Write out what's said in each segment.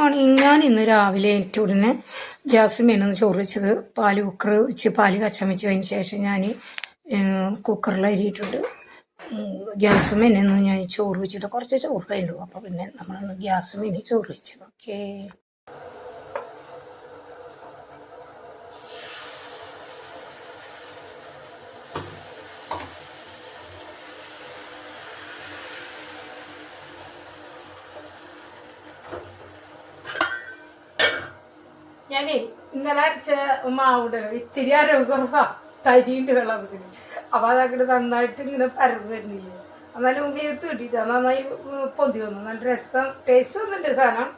Morning ഞാൻ ഇന്ന് രാവിലെ എനിക്ക് ഉടനെ ഗ്യാസ് മീനൊന്ന് ചോറ് വെച്ചത് പാൽ കുക്കർ വെച്ച് പാൽ കച്ചം വെച്ചു. അതിന് ശേഷം ഞാൻ കുക്കറിൽ അരിയിട്ടുണ്ട് ഗ്യാസ് മേനൊന്ന് ഞാൻ ചോറ് വെച്ചിട്ട് കുറച്ച് ചോറ് കഴിഞ്ഞു. അപ്പോൾ പിന്നെ നമ്മളൊന്ന് ഗ്യാസ് മേനി ചോറ് വെച്ചു. ഓക്കേ. ഞാനേ ഇന്നലെ അരച്ച മാവുണ്ട് ഇത്തിരി ആരോഗ്യക്കുറവാ തരിയുണ്ട് വെള്ളം അപ്പൊ അതങ്ങോട്ട് നന്നായിട്ട് ഇങ്ങനെ പരന്ന് വരുന്നില്ല? എന്നാലും ഉള്ളിയത്ത് കിട്ടിയിട്ടാ നന്നായി പൊന്തി വന്നു. നല്ല രസം. ടേസ്റ്റ് വന്നിട്ടുണ്ട് സാധനം?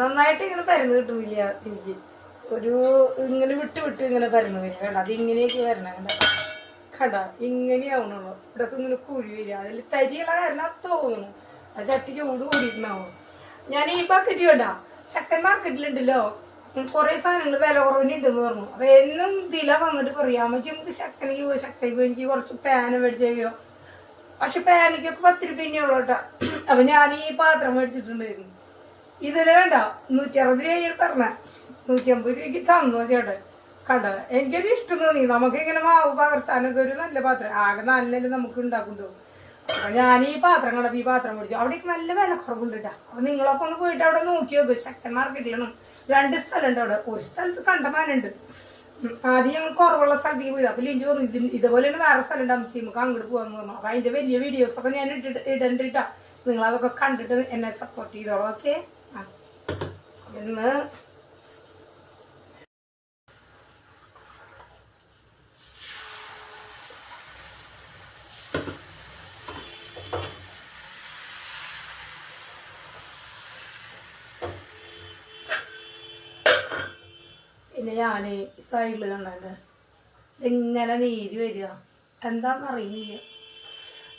നന്നായിട്ട് ഇങ്ങനെ പരന്ന് കിട്ടുന്നില്ല എനിക്ക്. ഒരു ഇങ്ങനെ വിട്ട് വിട്ട് ഇങ്ങനെ പരന്ന് വരിക കണ്ട? അത് ഇങ്ങനെയൊക്കെ വരണം. കണ്ട? കണ്ട? ഇങ്ങനെയാവണുള്ളൂ ഇവിടെ ഇങ്ങനെ കുഴി വരിക. അതിൽ തരിയുള്ള കാരണം തോന്നുന്നു. ആ ചട്ടിക്ക് ചൂട് കൂടിയിട്ടുണ്ടാവും. ഞാൻ ഈ ബക്കറ്റ് കണ്ട? ശക്തൻ മാർക്കറ്റിലുണ്ടല്ലോ കുറെ സാധനങ്ങൾ വില കുറവിനുണ്ടെന്ന് പറഞ്ഞു. അപ്പൊ എന്നും ഇതില വന്നിട്ട് പറയാം അമ്മച്ചി നമുക്ക് ശക്തനിക്ക് പോയി ശക്തനിക്ക് പോയി എനിക്ക് കുറച്ച് പാന് മേടിച്ചോ പക്ഷെ പാനിക്കൊക്കെ പത്ത് രൂപ ഉള്ളൂ കേട്ടോ. അപ്പൊ ഞാൻ ഈ പാത്രം മേടിച്ചിട്ടുണ്ടായിരുന്നു. ഇതിലെ വേണ്ട നൂറ്റി അറുപത് രൂപ പറഞ്ഞ. നൂറ്റി അമ്പത് രൂപയ്ക്ക് തന്നു ചേട്ടൻ. കണ്ട? എനിക്കൊരു ഇഷ്ടം തോന്നി. നമുക്ക് ഇങ്ങനെ മാവ് പകർത്താനൊക്കെ ഒരു നല്ല പാത്രം. ആകെ നല്ലല്ലേ നമുക്ക് ഉണ്ടാക്കുന്നുണ്ടോ അപ്പൊ ഞാൻ ഈ പാത്രം കണ്ടപ്പോ ഈ പാത്രം മേടിച്ചു അവിടേക്ക് നല്ല വില കുറവുണ്ട് കേട്ടോ അപ്പൊ നിങ്ങളൊക്കെ ഒന്ന് പോയിട്ട് അവിടെ നോക്കി നോക്ക്. ശക്തൻ മാർക്കറ്റിലാണ് രണ്ട് സ്ഥലമുണ്ട് അവിടെ. ഒരു സ്ഥലത്ത് കണ്ടമാനുണ്ട്. ആദ്യം ഞങ്ങൾ കുറവുള്ള സ്ഥലത്തേക്ക് പോയത് അപ്പൊ ലിഞ്ചു പറഞ്ഞു ഇതിന് ഇതുപോലെ തന്നെ വേറെ സ്ഥലം ഉണ്ടാകും നമുക്ക് അങ്ങോട്ട് പോകാന്ന് പറഞ്ഞു. അപ്പൊ അതിന്റെ വലിയ വീഡിയോസ് ഒക്കെ ഞാൻ ഇട്ടിട്ട് ഇടണ്ട് കേട്ടോ നിങ്ങൾ അതൊക്കെ കണ്ടിട്ട് എന്നെ സപ്പോർട്ട് ചെയ്തോളൂ ഓക്കെ ഇന്ന് പിന്നെ ഞാൻ സൈഡിൽ കണ്ടത് ഇങ്ങനെ നീര് വരിക? എന്താന്ന് അറിയില്ല.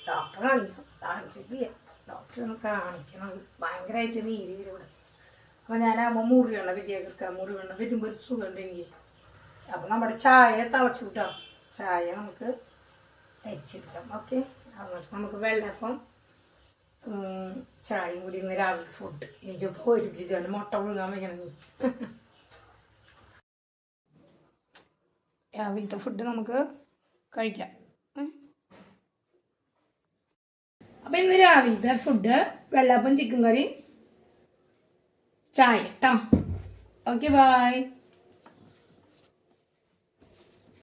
ഡോക്ടറെ കാണിക്കണം കാണിച്ചിട്ടില്ല. ഡോക്ടറെ ഒന്ന് കാണിക്കണം. ഭയങ്കരമായിട്ട് നീര് വരും ഇവിടെ. അപ്പം ഞാനാകുമ്പോൾ മുറി വേണം വലിയ മുറി വേണം വരുമ്പോൾ ഒരു സുഖമുണ്ട് എനിക്ക്. അപ്പം നമ്മുടെ ചായ തിളച്ചു കിട്ടാം. ചായ നമുക്ക് തരിച്ചെടുക്കാം ഓക്കെ? എന്നിട്ട് നമുക്ക് വെള്ളപ്പം ചായയും കൂടി ഇന്ന് രാവിലത്തെ ഫുഡ് എനിക്കിപ്പോൾ ഒരു ബിജുവിന് മുട്ട പുഴുങ്ങാൻ വയ്ക്കണം രാവിലത്തെ ഫുഡ് നമുക്ക് കഴിക്കാം. അപ്പം ഇന്ന് രാവിലത്തെ ഫുഡ് വെള്ളപ്പം ചിക്കൻ കറി ചായ കേട്ടോ ഓക്കെ ബായ്